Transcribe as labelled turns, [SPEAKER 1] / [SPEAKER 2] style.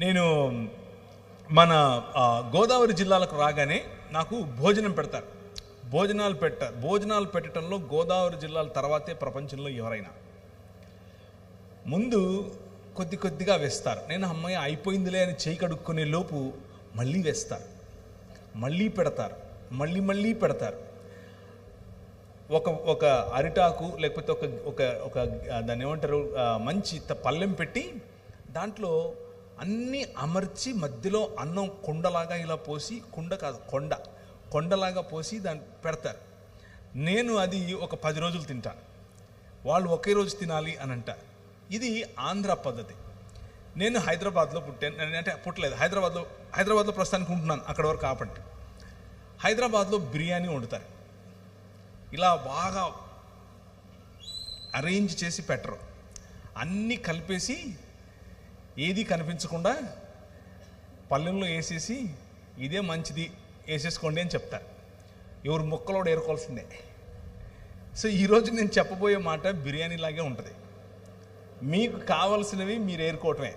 [SPEAKER 1] నేను మన గోదావరి జిల్లాలకు రాగానే నాకు భోజనం పెడతారు. భోజనాలు పెట్ట భోజనాలు పెట్టడంలో గోదావరి జిల్లాల తర్వాతే ప్రపంచంలో ఎవరైనా. ముందు కొద్ది కొద్దిగా వేస్తారు. నేను అమ్మాయి అయిపోయిందిలే అని చేయి కడుక్కునే లోపు మళ్ళీ వేస్తారు. మళ్ళీ పెడతారు. మళ్ళీ మళ్ళీ పెడతారు. ఒక ఒక అరిటాకు లేకపోతే ఒక ఒక ఒక దాన్ని ఏమంటారు? మంచి పళ్ళెం పెట్టి దాంట్లో అన్నీ అమర్చి మధ్యలో అన్నం కుండలాగా ఇలా పోసి కుండ కాదు కొండ. కొండలాగా పోసి దాన్ని పెడతారు. నేను అది ఒక పది రోజులు తింటాను వాళ్ళు ఒకే రోజు తినాలి అని అంటారు ఇది ఆంధ్ర పద్ధతి. నేను హైదరాబాద్లో పుట్టాను. అంటే పుట్టలేదు. హైదరాబాద్లో హైదరాబాద్లో ప్రస్తుతానికి ఉంటున్నాను. అక్కడ వరకు ఆపండి. హైదరాబాద్లో బిర్యానీ వండుతారు. ఇలా బాగా అరేంజ్ చేసి పెట్టరు. అన్నీ కలిపేసి ఏది కనిపించకుండా పల్లెల్లో వేసేసి ఇదే మంచిది వేసేసుకోండి అని చెప్తా ఎవరు ముక్కలో ఏరుకోవాల్సిందే. సో ఈరోజు నేను చెప్పబోయే మాట బిర్యానీ లాగే ఉంటుంది. మీకు కావలసినవి మీరు ఏరుకోవటమే.